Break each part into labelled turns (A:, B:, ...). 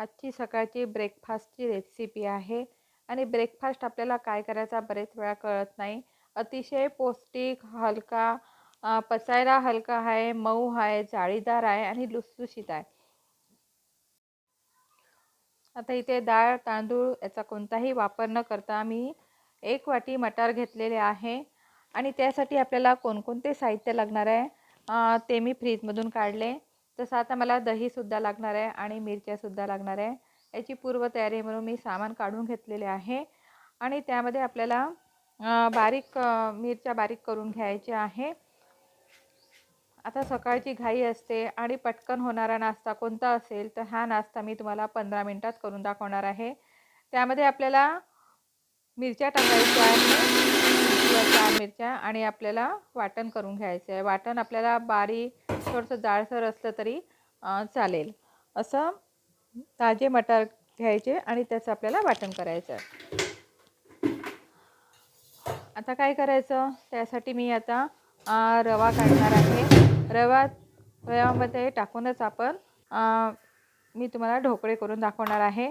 A: आजची सकाळची ब्रेकफास्टची रेसिपी आहे. आणि ब्रेकफास्ट आपल्याला काय करायचा बरेच वेळा कळत नाही. अतिशय पौष्टिक हलका पचायला हलका आहे मऊ आहे जाळीदार आहे आणि लुसलुशीत आहे. आता इथे डाळ तांदूळ याचा कोणताही वापर न करता मी एक वाटी मटार घेतलेले आहे. आणि त्यासाठी आपल्याला कोणकोणते साहित्य लागणार आहे? ते मी फ्रीजमधून काढले. तसं आता मला दहीसुद्धा लागणार आहे आणि मिरच्यासुद्धा लागणार आहे. याची पूर्वतयारी म्हणून मी सामान काढून घेतलेले आहे. आणि त्यामध्ये आपल्याला बारीक मिरच्या बारीक करून घ्यायच्या आहे. आता सकाळची घाई असते आणि पटकन होणारा नाश्ता कोणता असेल तर हा नाश्ता मी तुम्हाला पंधरा मिनटात करून दाखवणार आहे. त्यामध्ये आपल्याला मिरच्या टाकायच्या आहे किंवा चार मिरच्या आणि आपल्याला वाटण करून घ्यायचं आहे. वाटण आपल्याला बारीक थोडंसं जाळसर असलं तरी चालेल. असं ताजे मटार घ्यायचे आणि त्याचं आपल्याला वाटण करायचं आहे. आता काय करायचं? त्यासाठी मी आता रवा काढणार आहे. रवा रव्यामध्ये टाकूनच आपण मी तुम्हाला ढोकळे करून दाखवणार आहे.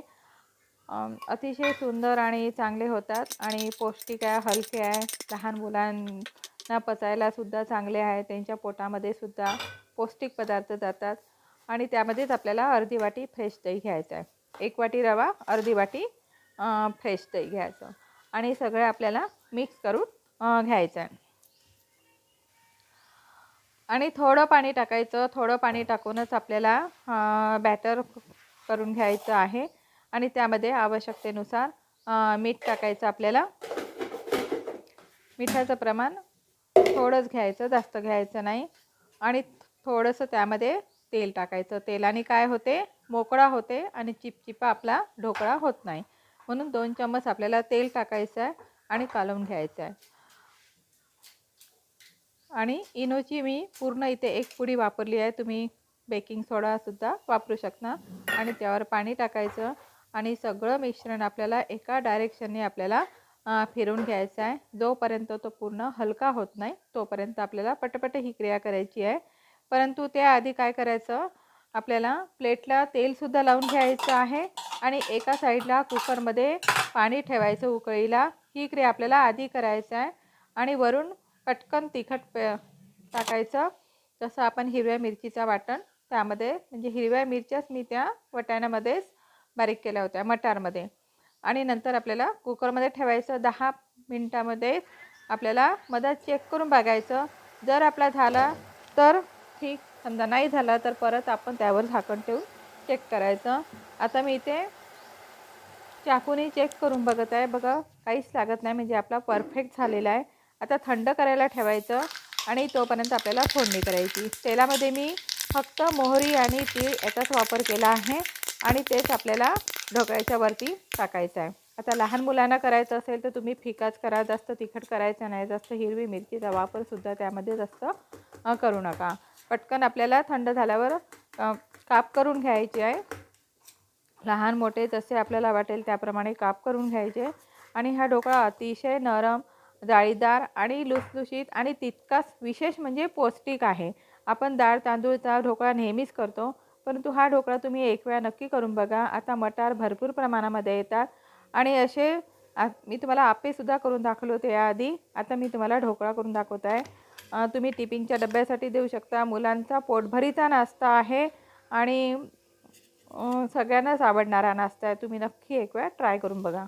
A: अतिशय सुंदर आणि चांगले होतात आणि पौष्टिक आहे हलके आहे. लहान मुलांना पचायलासुद्धा चांगले आहे. त्यांच्या पोटामध्ये सुद्धा पौष्टिक पदार्थ जातात आणि त्यामध्येच आपल्याला अर्धी वाटी फ्रेश दही घ्यायचं आहे. एक वाटी रवा अर्धी वाटी फ्रेश दही घ्यायचं. आणि सगळं आपल्याला मिक्स करून घ्यायचं आहे. आणि थोडं पाणी टाकायचं. थोडं पाणी टाकूनच आपल्याला बॅटर करून घ्यायचं आहे. आणि त्यामध्ये आवश्यकतेनुसार मीठ टाकायचं आपल्याला. मिठाचं प्रमाण थोडंच घ्यायचं जास्त घ्यायचं नाही. आणि थोडंसं त्यामध्ये तेल टाकायचं. तेलाने काय होते? मोकळा होते आणि चिपचिपा आपला ढोकळा होत नाही. म्हणून दोन चम्मच आपल्याला तेल टाकायचं आहे आणि कालवून घ्यायचं आहे. आणि इनोची मी पूर्ण इथे एक पुडी वापरली आहे. तुम्ही बेकिंग सोडासुद्धा वापरू शकता. आणि त्यावर पाणी टाकायचं. आणि सगळं मिश्रण आपल्याला एका डायरेक्शनने आपल्याला फिरून घ्यायचं आहे. जोपर्यंत तो पूर्ण हलका होत नाही तोपर्यंत आपल्याला पटपट ही क्रिया करायची आहे. परंतु त्याआधी काय करायचं? आपल्याला प्लेटला तेलसुद्धा लावून घ्यायचं आहे आणि एका साईडला कुकरमध्ये पाणी ठेवायचं उकळीला. ही क्रिया आपल्याला आधी करायचं आहे आणि वरून पटकन तिखट प टाकायचं. जसं आपण हिरव्या मिरचीचा वाटण त्यामध्ये म्हणजे हिरव्या मिरच्याच मी त्या वटाण्यामध्येच बारीक केल्या होत्या मटारमध्ये. आणि नंतर आपल्याला कुकरमध्ये ठेवायचं दहा मिनटामध्ये आपल्याला मधात चेक करून बघायचं. जर आपला झाला तर ठीक समजा नाही झाला तर परत आपण त्यावर झाकण ठेवून चेक करायचं. आता मी इथे चाकूने चेक करून बघत आहे. बघा काहीच लागत नाही म्हणजे आपला परफेक्ट झालेला आहे. आता थंड करायला ठेवायचं आणि तोपर्यंत आपल्याला फोडणी करायची. तेलामध्ये मी फक्त मोहरी आणि तीळ याचाच वापर केला आहे. आणि तेच आपल्याला ढोकळ्याच्या वरती टाकायचं आहे. आता लहान मुलांना करायचं असेल तर तुम्ही फिकाच करा जास्त तिखट करायचं नाही जास्त हिरवी मिरचीचा वापरसुद्धा त्यामध्ये जास्त करू नका. पटकन आपल्याला थंड झाल्यावर काप करून घ्यायची आहे. लहान मोठे जसे आपल्याला वाटेल त्याप्रमाणे काप करून घ्यायचे. आणि हा ढोकळा अतिशय नरम जाळीदार आणि लुसलुशीत आणि तितकाच विशेष म्हणजे पौष्टिक आहे. आपण डाळ तांदूळचा ढोकळा नेहमीच करतो. परंतु हा ढोकळा तुम्ही एक वेळा नक्की करून बघा. आता मटार भरपूर प्रमाणामध्ये येतात. आणि असे मी तुम्हाला आपेसुद्धा करून दाखवले होते याआधी. आता मी तुम्हाला ढोकळा करून दाखवत आहे. तुम्ही टिफिनच्या डब्यासाठी देऊ शकता. मुलांचा पोटभरीचा नाश्ता आहे. आणि सगळ्यांनाच आवडणारा नाश्ता आहे. तुम्ही नक्की एक वेळा ट्राय करून बघा.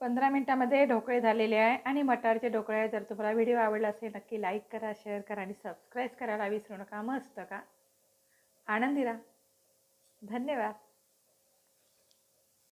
A: पंधरा मिनटामध्ये ढोकळे झालेले आहे आणि मटारचे ढोकळे आहे जर तुम्हाला व्हिडिओ आवडला असेल नक्की लाईक करा शेअर करा आणि सबस्क्राईब करायला विसरू नका. मस्त का? आनंदी राहा. धन्यवाद.